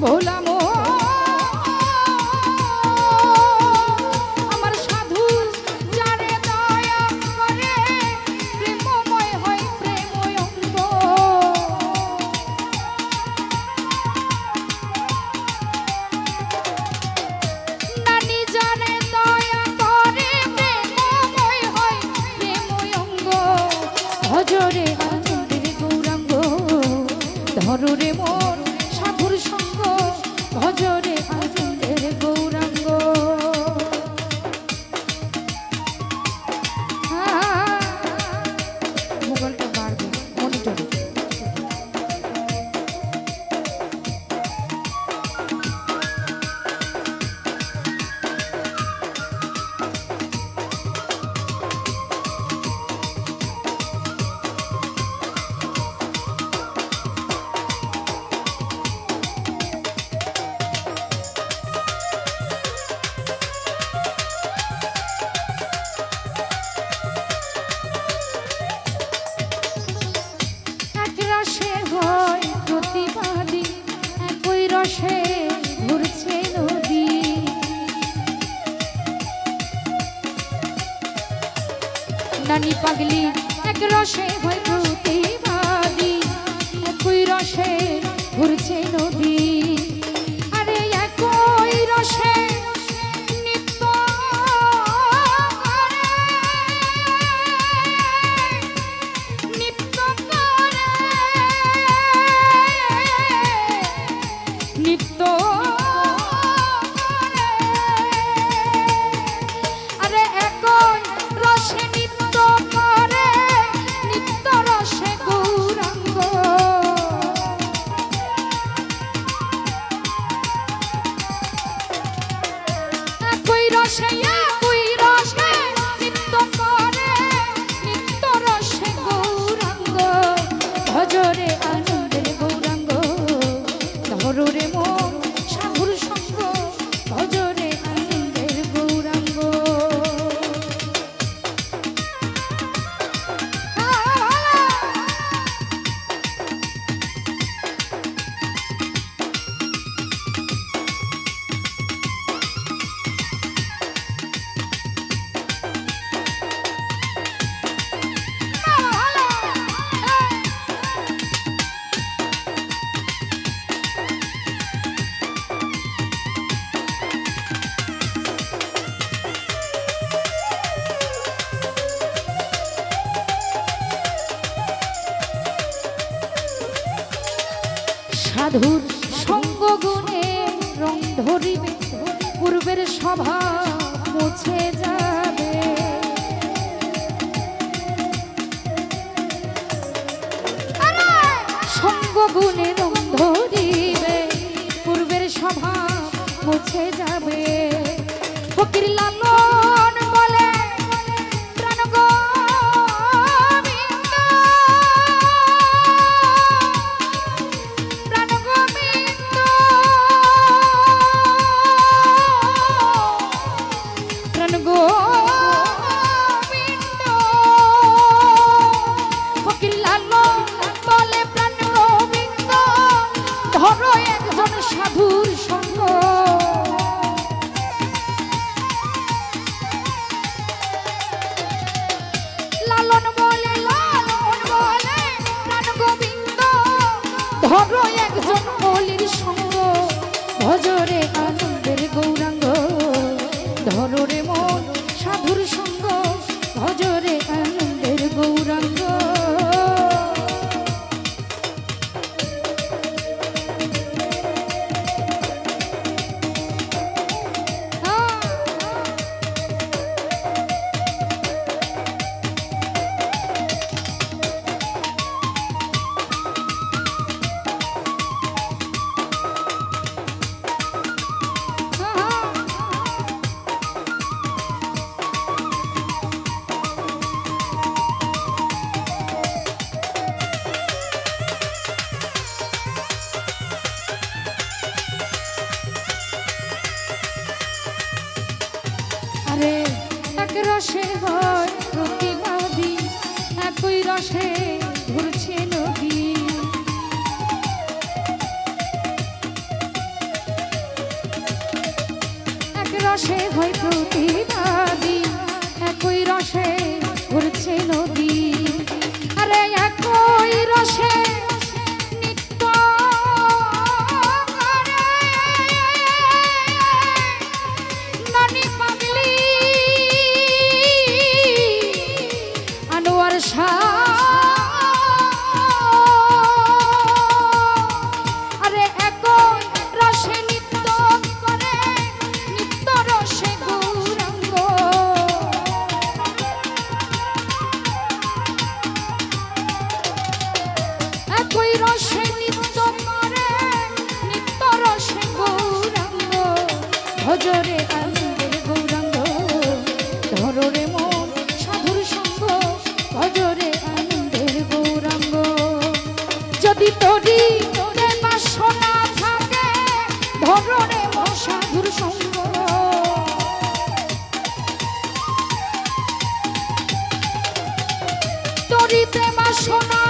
ভোলা মোহন সেই নদী সাধুর সঙ্গ গুণে রং ধরিবে, পূর্বের স্বভাব মুছে যাবে। সঙ্গ গুণে রং ধরিবে, পূর্বের স্বভাব মুছে যাবে। ফকির লাল রসে হয় প্রতিবাদী, একই রসে ঘুরছে নদী। এক রসে হয় প্রতিবাদী, একই রসে ঘুরছে নদী। আরে একই রসে যদি তোরে বাসনা থাকে ধরনে মশাধুর সঙ্গ। তরিতে বাসনা